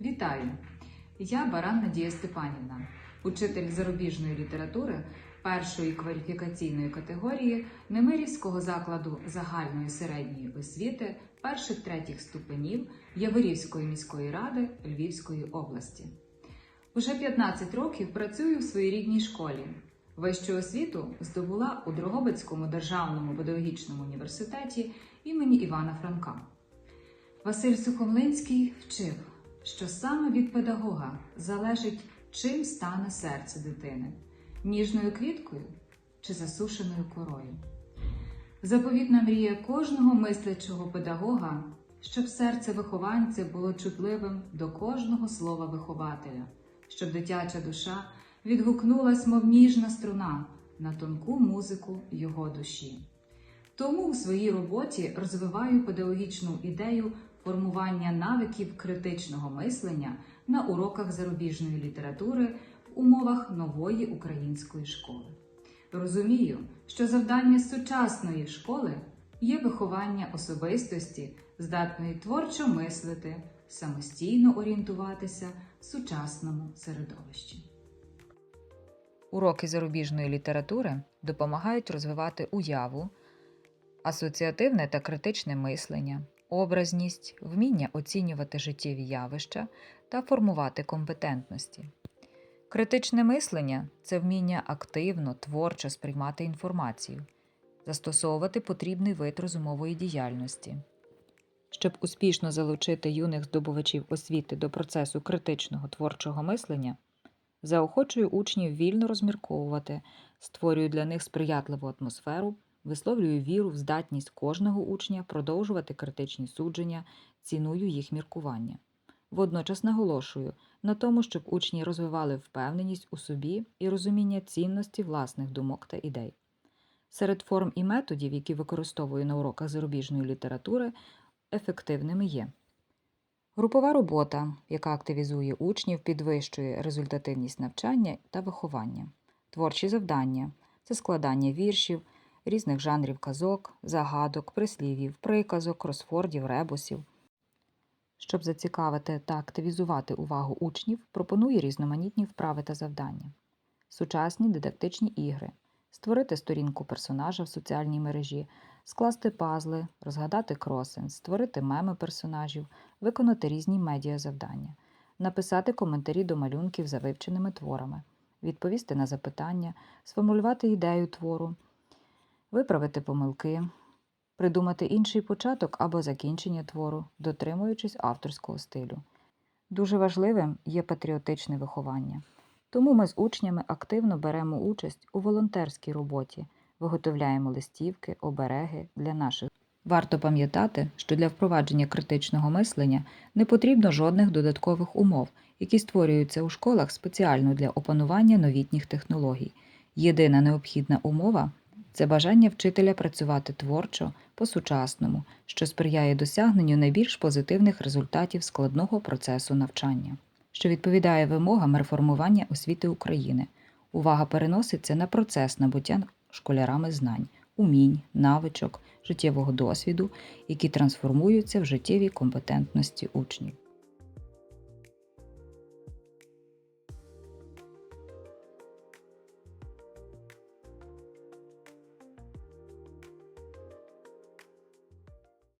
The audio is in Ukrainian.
Вітаю! Я Баран Надія Степанівна, учитель зарубіжної літератури першої кваліфікаційної категорії Немирівського закладу загальної середньої освіти перших третіх ступенів Яворівської міської ради Львівської області. Уже 15 років працюю в своїй рідній школі. Вищу освіту здобула у Дрогобицькому державному педагогічному університеті імені Івана Франка. Василь Сухомлинський вчив, що саме від педагога залежить, чим стане серце дитини ніжною квіткою чи засушеною корою. Заповітна мрія кожного мислячого педагога, щоб серце вихованця було чутливим до кожного слова вихователя, щоб дитяча душа відгукнулась, мов ніжна струна, на тонку музику його душі. Тому у своїй роботі розвиваю педагогічну ідею формування навиків критичного мислення на уроках зарубіжної літератури в умовах нової української школи. Розумію, що завдання сучасної школи є виховання особистості, здатної творчо мислити, самостійно орієнтуватися в сучасному середовищі. Уроки зарубіжної літератури допомагають розвивати уяву, асоціативне та критичне мислення, образність, вміння оцінювати життєві явища та формувати компетентності. Критичне мислення це вміння активно, творчо сприймати інформацію, застосовувати потрібний вид розумової діяльності. Щоб успішно залучити юних здобувачів освіти до процесу критичного творчого мислення, заохочую учнів вільно розмірковувати, створюю для них сприятливу атмосферу, висловлюю віру в здатність кожного учня продовжувати критичні судження, ціную їх міркування. Водночас наголошую на тому, щоб учні розвивали впевненість у собі і розуміння цінності власних думок та ідей. Серед форм і методів, які використовую на уроках зарубіжної літератури, ефективними є групова робота, яка активізує учнів, підвищує результативність навчання та виховання, творчі завдання це складання віршів, різних жанрів казок, загадок, прислів'їв, приказок, кросфордів, ребусів. Щоб зацікавити та активізувати увагу учнів, пропонує різноманітні вправи та завдання, сучасні дидактичні ігри, створити сторінку персонажа в соціальній мережі, скласти пазли, розгадати кросен, створити меми персонажів, виконати різні медіазавдання, написати коментарі до малюнків за вивченими творами, відповісти на запитання, сформулювати ідею твору, виправити помилки, придумати інший початок або закінчення твору, дотримуючись авторського стилю. Дуже важливим є патріотичне виховання. Тому ми з учнями активно беремо участь у волонтерській роботі, виготовляємо листівки, обереги для наших. Варто пам'ятати, що для впровадження критичного мислення не потрібно жодних додаткових умов, які створюються у школах спеціально для опанування новітніх технологій. Єдина необхідна умова це бажання вчителя працювати творчо, по-сучасному, що сприяє досягненню найбільш позитивних результатів складного процесу навчання, що відповідає вимогам реформування освіти України. Увага переноситься на процес набуття школярами знань, умінь, навичок, життєвого досвіду, які трансформуються в життєві компетентності учнів.